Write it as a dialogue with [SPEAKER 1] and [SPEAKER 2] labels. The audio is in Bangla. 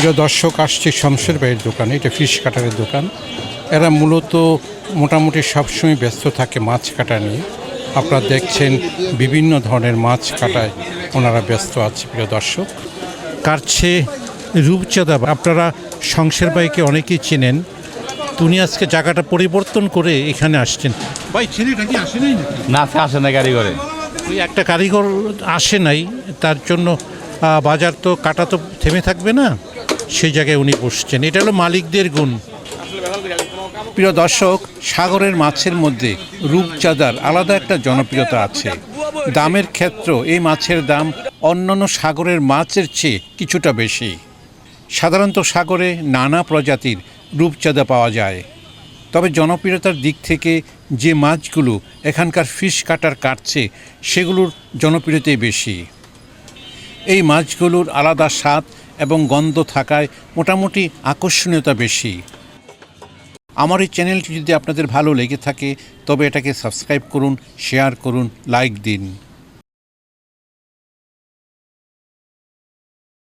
[SPEAKER 1] প্রিয় দর্শক আসছে শমশের ভাইয়ের দোকানে এটা ফিশ কাটারের দোকান। এরা মূলত মোটামুটি সবসময় ব্যস্ত থাকে মাছ কাটা নিয়ে। আপনারা দেখছেন বিভিন্ন ধরনের মাছ কাটায় ওনারা ব্যস্ত আছে প্রিয় দর্শক। কাটছে রূপচাঁদা। আপনারা শমশের ভাইকে অনেকেই চেনেন। তুমি আজকে জায়গাটা পরিবর্তন করে এখানে আসছেন। ভাই ছেলেটা কি আসে নাই
[SPEAKER 2] না আসে না গাড়ি করে
[SPEAKER 1] ওই একটা কারিগর আসে নাই তার জন্য বাজার তো কাটা তো থেমে থাকবে না। সেই জায়গায় উনি বসছেন। এটা হলো মালিকদের গুণ। প্রিয় দর্শক, সাগরের মাছের মধ্যে রূপচাঁদার আলাদা একটা জনপ্রিয়তা আছে। দামের ক্ষেত্র এই মাছের দাম অন্যান্য সাগরের মাছের চেয়ে কিছুটা বেশি। সাধারণত সাগরে নানা প্রজাতির রূপচাঁদা পাওয়া যায়। তবে জনপ্রিয়তার দিক থেকে যে মাছগুলো এখানকার ফিশ কাটার কাটছে, সেগুলোর জনপ্রিয়তাই বেশি। এই মাছগুলোর আলাদা স্বাদ এবং গন্ধ থাকায় মোটামুটি আকর্ষণীয়তা বেশি। আমার এই চ্যানেলটি যদি আপনাদের ভালো লেগে থাকে, তবে এটাকে সাবস্ক্রাইব করুন, শেয়ার করুন, লাইক দিন।